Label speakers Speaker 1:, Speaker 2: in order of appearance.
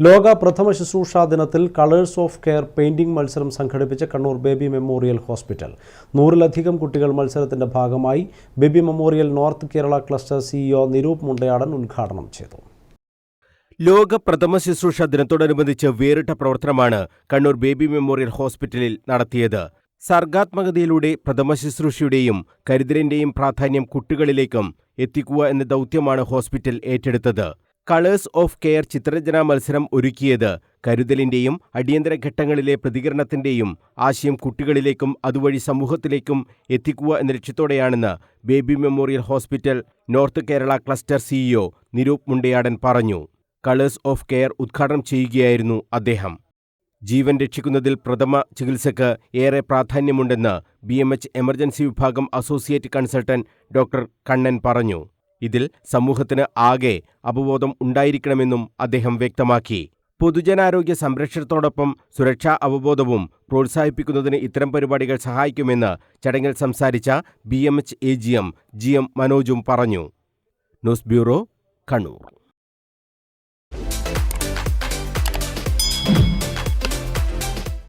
Speaker 1: ലോക പ്രഥമ ശുശ്രൂഷാ ദിനത്തിൽ കളേഴ്സ് ഓഫ് കെയർ പെയിന്റിംഗ് മത്സരം സംഘടിപ്പിച്ച കണ്ണൂർ ബേബി മെമ്മോറിയൽ ഹോസ്പിറ്റൽ. നൂറിലധികം കുട്ടികൾ മത്സരത്തിന്റെ ഭാഗമായി Baby memorial north Kerala cluster CEO Niroop Mundayadan ഉദ്ഘാടനം ചെയ്തു.
Speaker 2: ലോക പ്രഥമ ശുശ്രൂഷ ദിനത്തോടനുബന്ധിച്ച് വേറിട്ട പ്രവർത്തനമാണ് കണ്ണൂർ ബേബി മെമ്മോറിയൽ ഹോസ്പിറ്റലിൽ നടത്തിയത്. സർഗാത്മകതയിലൂടെ പ്രഥമ ശുശ്രൂഷയുടെയും കരുതലിന്റെയും പ്രാധാന്യം കുട്ടികളിലേക്കും എത്തിക്കുക എന്ന ദൗത്യമാണ് ഹോസ്പിറ്റൽ ഏറ്റെടുത്തത്. കളേഴ്സ് ഓഫ് കെയർ ചിത്രരചനാ മത്സരം ഒരുക്കിയത് കരുതലിന്റെയും അടിയന്തര ഘട്ടങ്ങളിലെ പ്രതികരണത്തിന്റെയും ആശയം കുട്ടികളിലേക്കും അതുവഴി സമൂഹത്തിലേക്കും എത്തിക്കുക എന്ന ലക്ഷ്യത്തോടെയാണെന്ന് Baby memorial hospital north Kerala cluster CEO Niroop Mundayadan പറഞ്ഞു. കളേഴ്സ് ഓഫ് കെയർ ഉദ്ഘാടനം ചെയ്യുകയായിരുന്നു അദ്ദേഹം. ജീവൻ രക്ഷിക്കുന്നതിൽ പ്രഥമ ചികിത്സയ്ക്ക് ഏറെ പ്രാധാന്യമുണ്ടെന്ന് ബി എം എച്ച് എമർജൻസി വിഭാഗം അസോസിയേറ്റ് കൺസൾട്ടന്റ് ഡോക്ടർ കണ്ണൻ പറഞ്ഞു. ഇതിൽ സമൂഹത്തിന് ആകെ അവബോധം ഉണ്ടായിരിക്കണമെന്നും അദ്ദേഹം വ്യക്തമാക്കി. പൊതുജനാരോഗ്യ സംരക്ഷണത്തോടൊപ്പം സുരക്ഷാ അവബോധവും പ്രോത്സാഹിപ്പിക്കുന്നതിന് ഇത്തരം പരിപാടികൾ സഹായിക്കുമെന്ന് ചടങ്ങിൽ സംസാരിച്ച B M H A G M G M മനോജും പറഞ്ഞു. News bureau Kannur.